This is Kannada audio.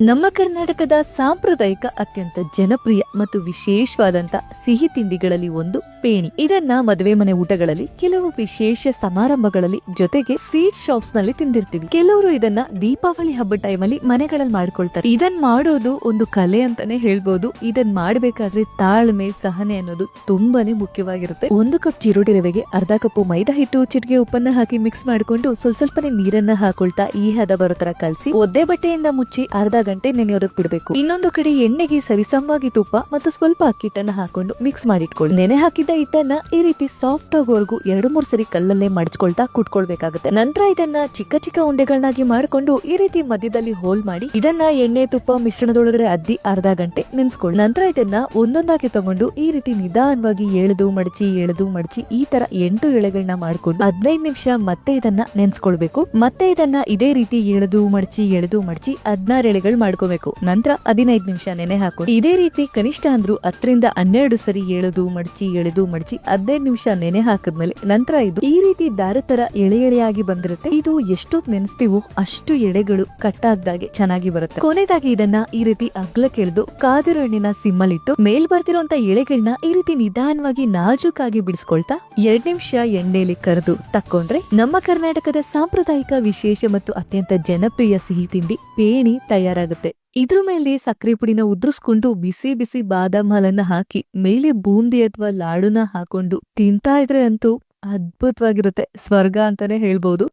ನಮ್ಮ ಕರ್ನಾಟಕದ ಸಾಂಪ್ರದಾಯಿಕ ಅತ್ಯಂತ ಜನಪ್ರಿಯ ಮತ್ತು ವಿಶೇಷವಾದಂಥ ಸಿಹಿ ತಿಂಡಿಗಳಲ್ಲಿ ಒಂದು ಪೇಣಿ. ಇದನ್ನ ಮದುವೆ ಮನೆ ಊಟಗಳಲ್ಲಿ, ಕೆಲವು ವಿಶೇಷ ಸಮಾರಂಭಗಳಲ್ಲಿ ಜೊತೆಗೆ ಸ್ವೀಟ್ ಶಾಪ್ಸ್ನಲ್ಲಿ ತಿಂದಿರ್ತೀವಿ. ಕೆಲವರು ಇದನ್ನ ದೀಪಾವಳಿ ಹಬ್ಬ ಟೈಮಲ್ಲಿ ಮನೆಗಳಲ್ಲಿ ಮಾಡ್ಕೊಳ್ತಾರೆ. ಇದನ್ ಮಾಡೋದು ಒಂದು ಕಲೆ ಅಂತಾನೆ ಹೇಳ್ಬೋದು. ಇದನ್ ಮಾಡ್ಬೇಕಾದ್ರೆ ತಾಳ್ಮೆ, ಸಹನೆ ಅನ್ನೋದು ತುಂಬಾನೇ ಮುಖ್ಯವಾಗಿರುತ್ತೆ. ಒಂದು ಕಪ್ ಚಿರೋಟಿ ರವೆಗೆ ಅರ್ಧ ಕಪ್ ಮೈದಾ ಹಿಟ್ಟು ಚಿಟಿಕೆ ಉಪ್ಪನ್ನ ಹಾಕಿ ಮಿಕ್ಸ್ ಮಾಡ್ಕೊಂಡು ಸ್ವಲ್ಪ ಸ್ವಲ್ಪನೇ ನೀರನ್ನ ಹಾಕೊಳ್ತಾ ಈ ಹದ ಬರೋ ತರ ಕಲಸಿ, ಒದ್ದೆ ಬಟ್ಟೆಯಿಂದ ಮುಚ್ಚಿ ಅರ್ಧ ಗಂಟೆ ನೆನೆಯೋದಕ್ ಬಿಡಬೇಕು. ಇನ್ನೊಂದು ಕಡೆ ಎಣ್ಣೆಗೆ ಸರಿಸಮವಾಗಿ ತುಪ್ಪ ಮತ್ತು ಸ್ವಲ್ಪ ಅಕ್ಕಿ ಹಿಟ್ಟನ್ನ ಹಾಕೊಂಡು ಮಿಕ್ಸ್ ಮಾಡಿಟ್ಕೊಳ್ಳಿ. ನೆನೆ ಹಾಕಿದ ಹಿಟ್ಟನ್ನ ಈ ರೀತಿ ಸಾಫ್ಟ್ ಆಗೋವರೆಗೂ ಎರಡು, ಮೂರು ಸರಿ ಕಲ್ಲಲ್ಲೇ ಮಡಚ್ಕೊಳ್ತಾ ಕುಟ್ಕೊಳ್ಬೇಕಾಗುತ್ತೆ. ನಂತರ ಇದನ್ನ ಚಿಕ್ಕ ಚಿಕ್ಕ ಉಂಡೆಗಳನ್ನಾಗಿ ಮಾಡ್ಕೊಂಡು ಈ ರೀತಿ ಮಧ್ಯದಲ್ಲಿ ಹೋಲ್ ಮಾಡಿ ಇದನ್ನ ಎಣ್ಣೆ, ತುಪ್ಪ ಮಿಶ್ರಣದೊಳಗಡೆ ಅದ್ದಿ ಅರ್ಧ ಗಂಟೆ ನೆನ್ಸ್ಕೊಳ್ಳಿ. ನಂತರ ಇದನ್ನ ಒಂದೊಂದಾಗಿ ತಗೊಂಡು ಈ ರೀತಿ ನಿಧಾನವಾಗಿ ಎಳೆದು ಮಡಚಿ ಎಳೆದು ಮಡಚಿ ಈ ತರ ಎಂಟು ಎಳೆಗಳನ್ನ ಮಾಡ್ಕೊಂಡು ಹದಿನೈದು ನಿಮಿಷ ಮತ್ತೆ ಇದನ್ನ ನೆನ್ಸ್ಕೊಳ್ಬೇಕು. ಮತ್ತೆ ಇದನ್ನ ಇದೇ ರೀತಿ ಎಳೆದು ಮಡಚಿ ಎಳೆದು ಮಡಚಿ ಹದಿನಾರು ಎಳೆಗಳು ಮಾಡ್ಕೋಬೇಕು. ನಂತರ ಹದಿನೈದು ನಿಮಿಷ ನೆನೆ ಹಾಕೊಂಡು ಇದೇ ರೀತಿ ಕನಿಷ್ಠ ಅಂದ್ರು ಹತ್ತರಿಂದ ಹನ್ನೆರಡು ಸರಿ ಎಳೆದು ಮಡಚಿ ಎಳೆದು ಮಡಚಿ ಹದಿನೈದು ನಿಮಿಷ ನೆನೆ ಹಾಕಿದ್ಮೇಲೆ ನಂತರ ಇದು ಈ ರೀತಿ ದಾರ ತರ ಎಳೆ ಎಳೆಯಾಗಿ ಬಂದಿರುತ್ತೆ. ಇದು ಎಷ್ಟೊತ್ ನೆನೆಸ್ತೀವೋ ಅಷ್ಟು ಎಳೆಗಳು ಕಟ್ಟಾಗ್ದಾಗೆ ಚೆನ್ನಾಗಿ ಬರುತ್ತೆ. ಕೊನೆದಾಗಿ ಇದನ್ನ ಈ ರೀತಿ ಅಗ್ಲ ಕೆಳದು ಕಾದಿರೋ ಎಣ್ಣೆನ ಸಿಮ್ಮಲ್ಲಿಟ್ಟು ಮೇಲ್ ಬರ್ತಿರೋಂತ ಎಳೆಗಳನ್ನ ಈ ರೀತಿ ನಿಧಾನವಾಗಿ ನಾಜೂಕಾಗಿ ಬಿಡಿಸ್ಕೊಳ್ತಾ ಎರಡ್ ನಿಮಿಷ ಎಣ್ಣೆಲಿ ಕರೆದು ತಕ್ಕೊಂಡ್ರೆ ನಮ್ಮ ಕರ್ನಾಟಕದ ಸಾಂಪ್ರದಾಯಿಕ ವಿಶೇಷ ಮತ್ತು ಅತ್ಯಂತ ಜನಪ್ರಿಯ ಸಿಹಿ ತಿಂಡಿ ಪೇಣಿ ತಯಾರಾಗುತ್ತೆ. ಇದ್ರ ಮೇಲೆ ಸಕ್ಕರೆ ಪುಡಿನ ಉದ್ರಿಸ್ಕೊಂಡು ಬಿಸಿ ಬಿಸಿ ಬಾದಾಮ್ ಹಾಲನ್ನ ಹಾಕಿ, ಮೇಲೆ ಬೂಂದಿ ಅಥವಾ ಲಾಡುನ ಹಾಕೊಂಡು ತಿಂತಾ ಇದ್ರೆ ಅಂತೂ ಅದ್ಭುತವಾಗಿರುತ್ತೆ. ಸ್ವರ್ಗ ಅಂತಾನೆ ಹೇಳ್ಬೋದು.